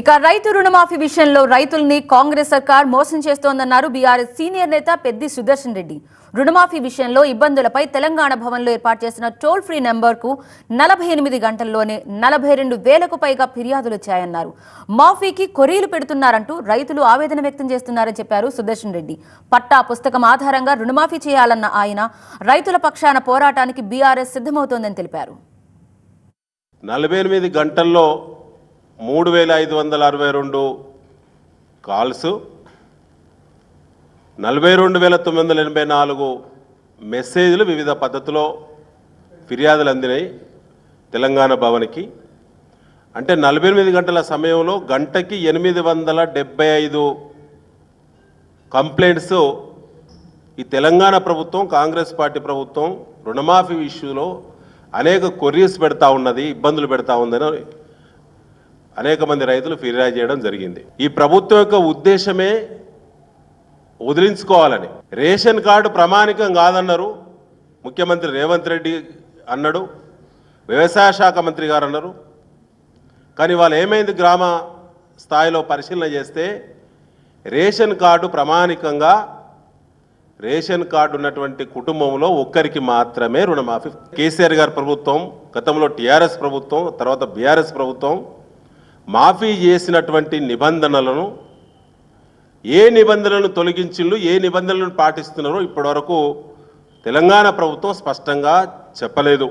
ఇక రైతు రుణమాఫీ విషయంలో రైతుల్ని కాంగ్రెస్ సర్కార్ మోసం చేస్తోందన్నారు బీఆర్ఎస్ సీనియర్ నేత పెద్ది సుదర్శన్ రెడ్డి. రుణమాఫీ విషయంలో ఇబ్బందులపై తెలంగాణ భవన్లో ఏర్పాటు చేసిన టోల్ ఫ్రీ నెంబర్కు నలభై ఎనిమిది గంటల్లోనే నలభై రెండు వేలకు పైగా ఫిర్యాదులు వచ్చాయన్నారు. మాఫీకి కొరీలు పెడుతున్నారంటూ రైతులు ఆవేదన వ్యక్తం చేస్తున్నారని చెప్పారు సుదర్శన్ రెడ్డి. పట్టా పుస్తకం ఆధారంగా రుణమాఫీ చేయాలన్న ఆయన రైతుల పక్షాన పోరాటానికి బీఆర్ఎస్ సిద్ధమవుతోందని తెలిపారు. నలభై ఎనిమిది గంటల్లో మూడు వేల ఐదు వందల అరవై రెండు కాల్స్ నలభై రెండు వేల తొమ్మిది వందల ఎనభై నాలుగు మెసేజ్లు వివిధ పద్ధతిలో ఫిర్యాదులు అందినాయి తెలంగాణ భవన్కి. అంటే నలభై ఎనిమిది గంటల సమయంలో గంటకి ఎనిమిది వందల డెబ్బై ఐదు కంప్లైంట్స్ ఈ తెలంగాణ ప్రభుత్వం కాంగ్రెస్ పార్టీ ప్రభుత్వం రుణమాఫీ ఇష్యూలో అనేక కొర్రీస్ పెడతా ఉన్నది ఇబ్బందులు పెడతా ఉందని అనేక మంది రైతులు ఫిర్యాదు చేయడం జరిగింది. ఈ ప్రభుత్వం యొక్క ఉద్దేశమే వదిలించుకోవాలని. రేషన్ కార్డు ప్రామాణికం కాదన్నారు. ముఖ్యమంత్రి రేవంత్ రెడ్డి అన్నాడు. వ్యవసాయ శాఖ మంత్రి గారు అన్నారు. కానీ వాళ్ళు ఏమైంది? గ్రామ స్థాయిలో పరిశీలన చేస్తే రేషన్ కార్డు ప్రామాణికంగా రేషన్ కార్డు ఉన్నటువంటి కుటుంబంలో ఒక్కరికి మాత్రమే రుణమాఫీ. కేసీఆర్ గారి ప్రభుత్వం గతంలో టీఆర్ఎస్ ప్రభుత్వం తర్వాత బీఆర్ఎస్ ప్రభుత్వం మాఫీ చేసినటువంటి నిబంధనలను ఏ నిబంధనలను తొలగించిళ్ళు ఏ నిబంధనలను పాటిస్తున్నారో ఇప్పటివరకు తెలంగాణ ప్రభుత్వం స్పష్టంగా చెప్పలేదు.